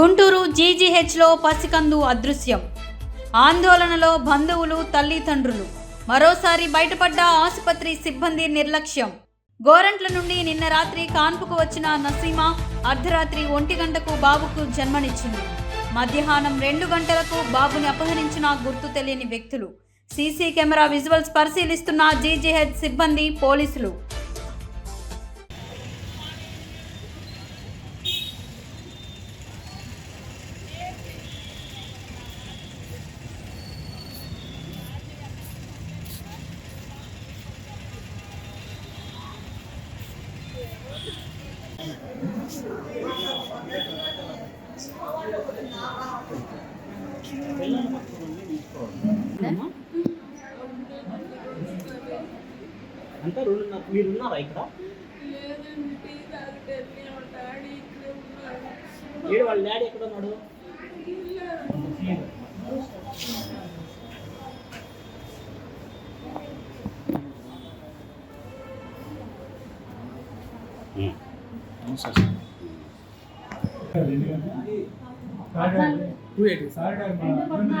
గుంటూరు జీజీహెచ్లో పసికందు అదృశ్యం. ఆందోళనలో బంధువులు తల్లిదండ్రులు. మరోసారి బయటపడ్డ ఆసుపత్రి సిబ్బంది నిర్లక్ష్యం. గోరంట్ల నుండి నిన్న రాత్రి కాన్పుకు వచ్చిన నసీమ అర్ధరాత్రి ఒంటి గంటకు బాబుకు జన్మనిచ్చింది. మధ్యాహ్నం రెండు గంటలకు బాబుని అపహరించిన గుర్తు తెలియని వ్యక్తులు. సీసీ కెమెరా విజువల్స్ పరిశీలిస్తున్న జీజీహెచ్ సిబ్బంది పోలీసులు. అంతా రెండు మీరు ఉన్నారా ఇక్కడ లేదండి టీ తాగితే మా డాడీ ఇక్కడే ఉన్నాడు ఏడు వాళ్ళ డాడీ ఎక్కడ ఉన్నాడు టూ ఎయిటీ సార్ గారు మా